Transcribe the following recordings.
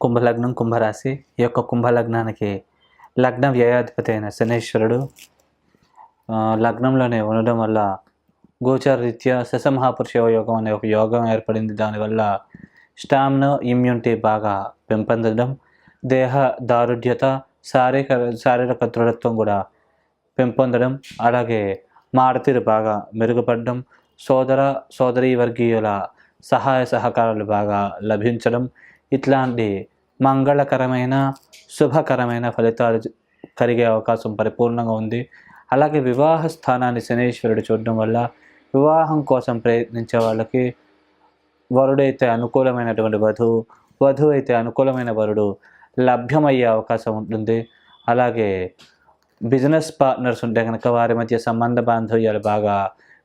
కుంభలగ్నం కుంభరాశి. ఈ యొక్క కుంభలగ్నానికి లగ్న వ్యయాధిపతి అయిన శనేశ్వరుడు లగ్నంలోనే ఉండడం వల్ల గోచార రీత్యా శశమహాపురుష యోగం అనే ఒక యోగం ఏర్పడింది. దానివల్ల స్టామినా ఇమ్యూనిటీ బాగా పెంపొందడం దేహ దారుఢ్యత శారీరక శారీరక దృఢత్వం కూడా పెంపొందడం అలాగే మాడతీరు బాగా మెరుగుపడడం సోదర సోదరీ వర్గీయుల సహాయ సహకారాలు బాగా లభించడం ఇట్లాంటి మంగళకరమైన శుభకరమైన ఫలితాలు కలిగే అవకాశం పరిపూర్ణంగా ఉంది. అలాగే వివాహ స్థానాన్ని శనీశ్వరుడు చూడడం వల్ల వివాహం కోసం ప్రయత్నించే వాళ్ళకి వరుడైతే అనుకూలమైనటువంటి వధువు వధువు అయితే అనుకూలమైన వరుడు లభ్యమయ్యే అవకాశం ఉంటుంది. అలాగే బిజినెస్ పార్ట్నర్స్ ఉంటే కనుక వారి మధ్య సంబంధ బాంధవ్యాలు బాగా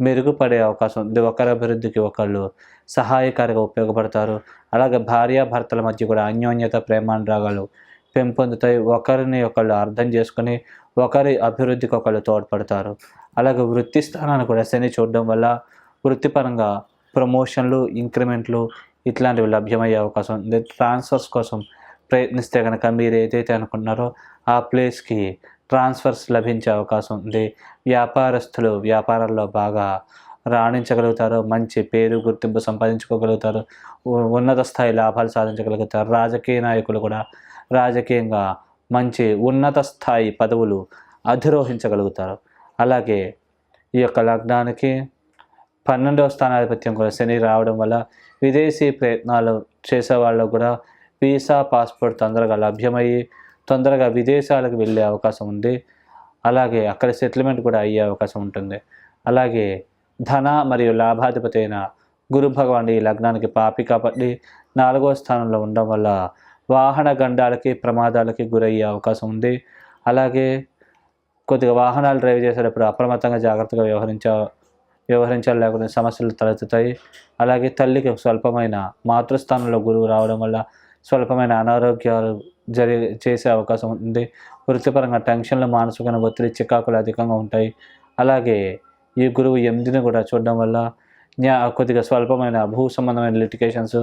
మెరుగుపడే అవకాశం ఉంది. ఒకరి అభివృద్ధికి ఒకళ్ళు సహాయకారిగా ఉపయోగపడతారు. అలాగే భార్యాభర్తల మధ్య కూడా అన్యోన్యత ప్రేమానురాగాలు పెంపొందుతాయి. ఒకరిని ఒకళ్ళు అర్థం చేసుకుని ఒకరి అభివృద్ధికి ఒకళ్ళు తోడ్పడతారు. అలాగే వృత్తి స్థానాన్ని కూడా శని చూడడం వల్ల వృత్తిపరంగా ప్రమోషన్లు ఇంక్రిమెంట్లు ఇట్లాంటివి లభ్యమయ్యే అవకాశం ఉంది. ట్రాన్స్ఫర్స్ కోసం ప్రయత్నిస్తే కనుక మీరు ఏదైతే అనుకుంటున్నారో ఆ ప్లేస్కి ట్రాన్స్ఫర్స్ లభించే అవకాశం ఉంది. వ్యాపారస్తులు వ్యాపారాల్లో బాగా రాణించగలుగుతారు. మంచి పేరు గుర్తింపు సంపాదించుకోగలుగుతారు. ఉన్నత స్థాయి లాభాలు సాధించగలుగుతారు. రాజకీయ నాయకులు కూడా రాజకీయంగా మంచి ఉన్నత స్థాయి పదవులు అధిరోహించగలుగుతారు. అలాగే ఈ యొక్క లగ్నానికి పన్నెండవ స్థానాధిపత్యం కూడా శని రావడం వల్ల విదేశీ ప్రయత్నాలు చేసే వాళ్ళకు కూడా వీసా పాస్పోర్ట్ తొందరగా లభ్యమయ్యి తొందరగా విదేశాలకు వెళ్ళే అవకాశం ఉంది. అలాగే అక్కడ సెటిల్మెంట్ కూడా అయ్యే అవకాశం ఉంటుంది. అలాగే ధన మరియు లాభాధిపతి అయిన గురు భగవాన్ ఈ లగ్నానికి పాపి కాబట్టి నాలుగో స్థానంలో ఉండడం వల్ల వాహన గండాలకి ప్రమాదాలకి గురయ్యే అవకాశం ఉంది. అలాగే కొద్దిగా వాహనాలు డ్రైవ్ చేసేటప్పుడు అప్రమత్తంగా జాగ్రత్తగా వ్యవహరించ వ్యవహరించాలి లేకుండా సమస్యలు తలెత్తుతాయి. అలాగే తల్లికి స్వల్పమైన మాతృస్థానంలో గురువు రావడం వల్ల స్వల్పమైన అనారోగ్యాలు జరి చేసే అవకాశం ఉంది. వృత్తిపరంగా టెన్షన్లు మానసికమైన ఒత్తిడి చికాకులు అధికంగా ఉంటాయి. అలాగే ఈ గురువు ఎనిమిదిని కూడా చూడడం వల్ల న్యా కొద్దిగా స్వల్పమైన భూ సంబంధమైన లిటికేషన్స్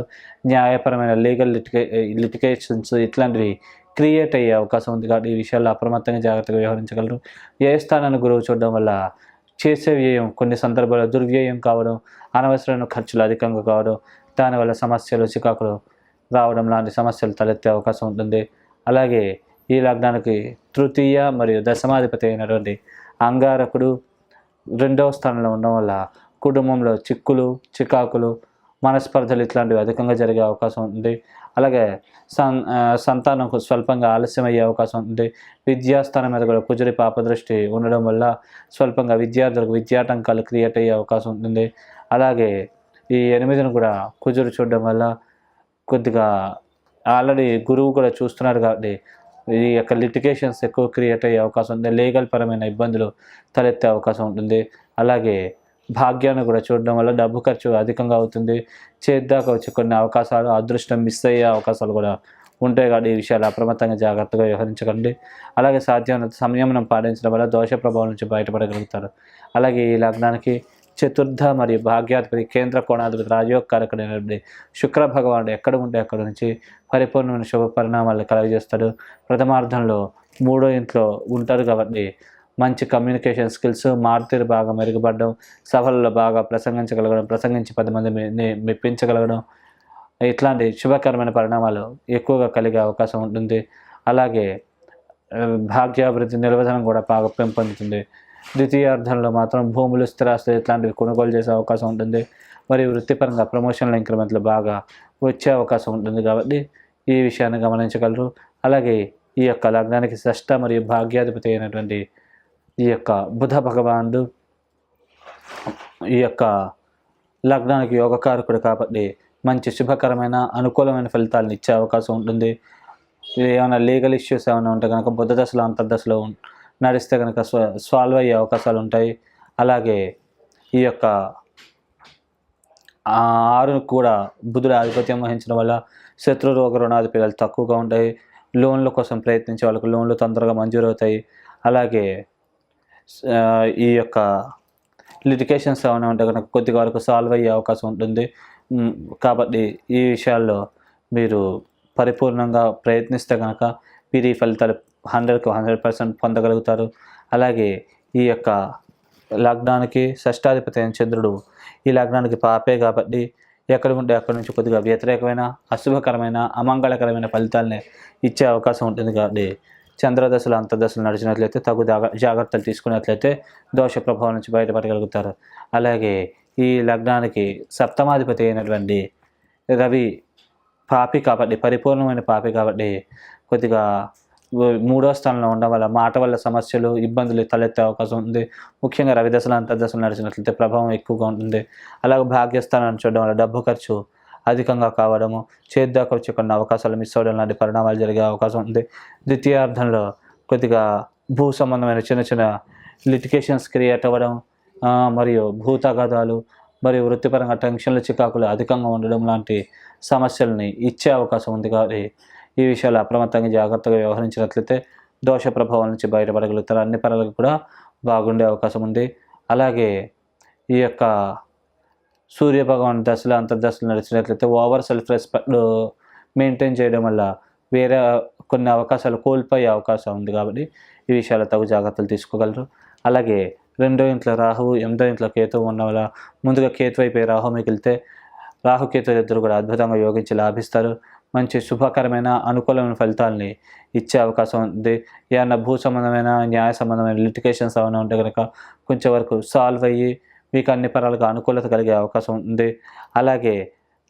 న్యాయపరమైన లీగల్ లిటికే లిటికేషన్స్ ఇట్లాంటివి క్రియేట్ అయ్యే అవకాశం ఉంది కాబట్టి ఈ విషయాల్లో అప్రమత్తంగా జాగ్రత్తగా వ్యవహరించగలరు. ఏ స్థానాన్ని గురువు చూడడం వల్ల చేసే వ్యయం కొన్ని సందర్భాల్లో దుర్వ్యయం కావడం అనవసరమైన ఖర్చులు అధికంగా కావడం దానివల్ల సమస్యలు చికాకులు రావడం లాంటి సమస్యలు తలెత్తే అవకాశం ఉంటుంది. అలాగే ఈ లగ్నానికి తృతీయ మరియు దశమాధిపతి అయినటువంటి అంగారకుడు రెండవ స్థానంలో ఉండడం వల్ల కుటుంబంలో చిక్కులు చికాకులు మనస్పర్ధలు ఇట్లాంటివి అధికంగా జరిగే అవకాశం ఉంది. అలాగే సన్ సంతానంకు స్వల్పంగా ఆలస్యం అయ్యే అవకాశం ఉంది. విద్యాస్థానం మీద కూడా కుజరి పాపదృష్టి ఉండడం వల్ల స్వల్పంగా విద్యార్థులకు విద్యాటంకాలు క్రియేట్ అయ్యే అవకాశం ఉంటుంది. అలాగే ఈ ఎనిమిదిని కూడా కుజురు చూడడం వల్ల కొద్దిగా ఆల్రెడీ గురువు కూడా చూస్తున్నారు కాబట్టి ఈ యొక్క లిటికేషన్స్ ఎక్కువ క్రియేట్ అయ్యే అవకాశం ఉంది. లీగల్ పరమైన ఇబ్బందులు తలెత్తే అవకాశం ఉంటుంది. అలాగే భాగ్యాన్ని కూడా చూడడం వల్ల డబ్బు ఖర్చు అధికంగా అవుతుంది. చేద్దాకా వచ్చే కొన్ని అవకాశాలు అదృష్టం మిస్ అయ్యే అవకాశాలు కూడా ఉంటాయి కాబట్టి ఈ విషయాలు అప్రమత్తంగా జాగ్రత్తగా వ్యవహరించకండి. అలాగే సాధ్యమైన సంయమనం పాటించడం వల్ల దోష ప్రభావం నుంచి బయటపడగలుగుతారు. అలాగే ఈ లగ్నానికి చతుర్థ మరియు భాగ్యాధిపతి కేంద్ర కోణాధిపతి రాజయోగకారకుడైనటువంటి శుక్ర భగవానుడు ఎక్కడ ఉంటే అక్కడ నుంచి పరిపూర్ణమైన శుభ పరిణామాలు కలగజేస్తాడు. ప్రథమార్థంలో మూడో ఇంట్లో ఉంటారు కాబట్టి మంచి కమ్యూనికేషన్ స్కిల్స్ మార్తీరు బాగా మెరుగుపడడం సభలలో బాగా ప్రసంగించగలగడం ప్రసంగించి పది మంది మెప్పించగలగడం ఇట్లాంటి శుభకరమైన పరిణామాలు ఎక్కువగా కలిగే అవకాశం ఉంటుంది. అలాగే భాగ్యాభివృద్ధి నిర్వచనం కూడా బాగా పెంపొందుతుంది. ద్వితీయార్థంలో మాత్రం భూములు స్థిరాస్తులు ఇట్లాంటివి కొనుగోలు చేసే అవకాశం ఉంటుంది. మరియు వృత్తిపరంగా ప్రమోషన్ల ఇంక్రిమెంట్లు బాగా వచ్చే అవకాశం ఉంటుంది కాబట్టి ఈ విషయాన్ని గమనించగలరు. అలాగే ఈ యొక్క లగ్నానికి షష్ట మరియు భాగ్యాధిపతి అయినటువంటి ఈ యొక్క బుధ భగవానుడు ఈ యొక్క లగ్నానికి యోగకారకుడు కాబట్టి మంచి శుభకరమైన అనుకూలమైన ఫలితాలను ఇచ్చే అవకాశం ఉంటుంది. ఏమైనా లీగల్ ఇష్యూస్ ఏమైనా ఉంటే కనుక బుద్ధ దశలో అంతర్దశలో ఉం- నడిస్తే కనుక సాల్వ్ అయ్యే అవకాశాలు ఉంటాయి అలాగే ఈ యొక్క ఆరును ఆరు కూడా బుధుడు ఆధిపత్యం వహించడం వల్ల శత్రు రోగ రుణాది పిల్లలు తక్కువగా ఉంటాయి. లోన్ల కోసం ప్రయత్నించే వాళ్ళకి లోన్లు తొందరగా మంజూరు అవుతాయి. అలాగే ఈ యొక్క లిటికేషన్స్ ఏమైనా ఉంటే కనుక కొద్దిగా వరకు సాల్వ్ అయ్యే అవకాశం ఉంటుంది. కాబట్టి ఈ విషయాల్లో మీరు పరిపూర్ణంగా ప్రయత్నిస్తే కనుక మీరు ఈ ఫలితాలు హండ్రెడ్కి హండ్రెడ్ పర్సెంట్ పొందగలుగుతారు. అలాగే ఈ యొక్క లగ్నానికి షష్టాధిపతి అయిన చంద్రుడు ఈ లగ్నానికి పాపే కాబట్టి ఎక్కడ ఉంటే అక్కడి నుంచి కొద్దిగా వ్యతిరేకమైన అశుభకరమైన అమంగళకరమైన ఫలితాలని ఇచ్చే అవకాశం ఉంటుంది కాబట్టి చంద్రదశలు అంతర్దశలు నడిచినట్లయితే తగు జాగ- జాగ్రత్తలు తీసుకున్నట్లయితే దోష ప్రభావం నుంచి బయటపడగలుగుతారు. అలాగే ఈ లగ్నానికి సప్తమాధిపతి అయినటువంటి రవి పాపి కాబట్టి పరిపూర్ణమైన పాపి కాబట్టి కొద్దిగా మూడో స్థానంలో ఉండడం వల్ల మాట వల్ల సమస్యలు ఇబ్బందులు తలెత్తే అవకాశం ఉంది. ముఖ్యంగా రవిదశలు అంతర్దశలు నడిచినట్లయితే ప్రభావం ఎక్కువగా ఉంటుంది. అలాగే భాగ్యస్థానాన్ని చూడడం వల్ల డబ్బు ఖర్చు అధికంగా కావడము చేద్దాకా వచ్చే కొన్ని అవకాశాలు మిస్ అవ్వడం లాంటి పరిణామాలు జరిగే అవకాశం ఉంది. ద్వితీయార్థంలో కొద్దిగా భూ సంబంధమైన చిన్న చిన్న లిటికేషన్స్ క్రియేట్ అవ్వడం మరియు భూతగాదాలు మరియు వృత్తిపరంగా టెన్షన్లు చికాకులు అధికంగా ఉండడం లాంటి సమస్యల్ని ఇచ్చే అవకాశం ఉంది. కాబట్టి ఈ విషయాలు అప్రమత్తంగా జాగ్రత్తగా వ్యవహరించినట్లయితే దోష ప్రభావం నుంచి బయటపడగలుగుతారు. అన్ని పనులకు కూడా బాగుండే అవకాశం ఉంది. అలాగే ఈ యొక్క సూర్య భగవాన్ దశలు అంతర్దశలు నడిచినట్లయితే ఓవర్ సెల్ఫ్ రెస్పెక్ట్ మెయింటైన్ చేయడం వల్ల వేరే కొన్ని అవకాశాలు కోల్పోయే అవకాశం ఉంది కాబట్టి ఈ విషయాలు తగు జాగ్రత్తలు తీసుకోగలరు. అలాగే రెండో ఇంట్లో రాహువు ఎనిమిదో ఇంట్లో కేతువు ఉన్న వల్ల ముందుగా కేతు అయిపోయి రాహు మిగిలితే రాహుకేతు ఇద్దరు కూడా అద్భుతంగా యోగించి లాభిస్తారు. మంచి శుభకరమైన అనుకూలమైన ఫలితాలని ఇచ్చే అవకాశం ఉంది. ఏమన్నా భూ సంబంధమైన న్యాయ సంబంధమైన లిటికేషన్స్ ఏమైనా ఉంటే కనుక కొంచెం వరకు సాల్వ్ అయ్యి మీకు అన్ని పరాలుగా అనుకూలత కలిగే అవకాశం ఉంది. అలాగే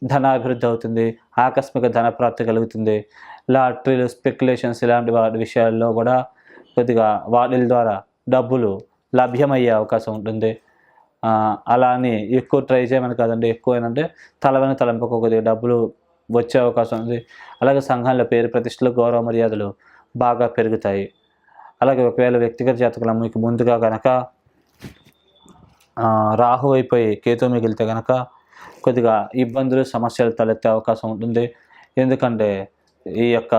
ధనాభివృద్ధి అవుతుంది ఆకస్మిక ధన ప్రాప్తి కలుగుతుంది. లాటరీలు స్పెక్యులేషన్స్ ఇలాంటి వాటి విషయాల్లో కూడా కొద్దిగా వాటిల ద్వారా డబ్బులు లభ్యమయ్యే అవకాశం ఉంటుంది. అలా అని ఎక్కువ ట్రై చేయమని కాదండి. ఎక్కువ ఏంటంటే తలవని తలంపకు కొద్దిగా డబ్బులు వచ్చే అవకాశం ఉంది. అలాగే సంఘాల పేరు ప్రతిష్టలు గౌరవ మర్యాదలు బాగా పెరుగుతాయి. అలాగే ఒకవేళ వ్యక్తిగత జాతకులు మీకు ముందుగా కనుక రాహు అయిపోయి కేతు మిగిలితే కనుక కొద్దిగా ఇబ్బందులు సమస్యలు తలెత్తే అవకాశం ఉంటుంది. ఎందుకంటే ఈ యొక్క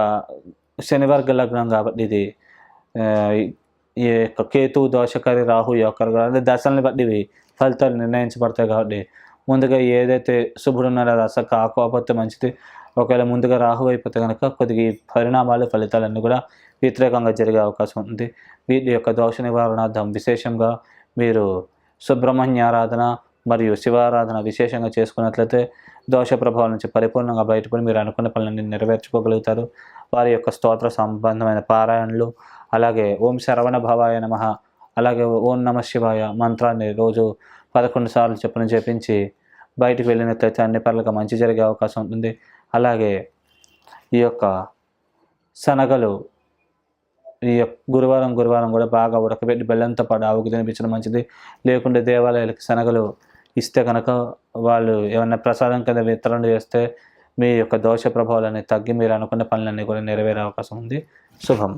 శనివర్గ లగ్నం కాబట్టి ఇది ఈ యొక్క కేతు దోషకారి రాహు యొక్క అంటే దశల్ని బట్టి ఫలితాలు నిర్ణయించబడతాయి కాబట్టి ముందుగా ఏదైతే శుభుడు ఉన్నారో అది అసలు కాకపోతే మంచిది. ఒకవేళ ముందుగా రాహు అయిపోతే కనుక కొద్దిగా పరిణామాలు ఫలితాలన్నీ కూడా వ్యతిరేకంగా జరిగే అవకాశం ఉంది. వీటి యొక్క దోష నివారణార్థం విశేషంగా మీరు సుబ్రహ్మణ్య ఆరాధన మరియు శివారాధన విశేషంగా చేసుకున్నట్లయితే దోష ప్రభావం నుంచి పరిపూర్ణంగా బయటపడి మీరు అనుకున్న పనులన్నీ నెరవేర్చుకోగలుగుతారు. వారి యొక్క స్తోత్ర సంబంధమైన పారాయణలు అలాగే ఓం శరవణ భవాయ నమ అలాగే ఓం నమ శివాయ మంత్రాన్ని రోజు పదకొండు సార్లు చొప్పున చేపించి బయటకు వెళ్ళినట్లయితే అన్ని పనులకు మంచి జరిగే అవకాశం ఉంటుంది. అలాగే ఈ యొక్క శనగలు ఈ యొక్క గురువారం గురువారం కూడా బాగా ఉడకబెట్టి బెల్లంతో పాటు ఆవుకు తినిపించడం మంచిది. లేకుంటే దేవాలయాలకు శనగలు ఇస్తే కనుక వాళ్ళు ఏమైనా ప్రసాదం కింద వితరణ చేస్తే మీ యొక్క దోష ప్రభావాలన్నీ తగ్గి మీరు అనుకున్న పనులన్నీ కూడా నెరవేరే అవకాశం ఉంది. శుభం.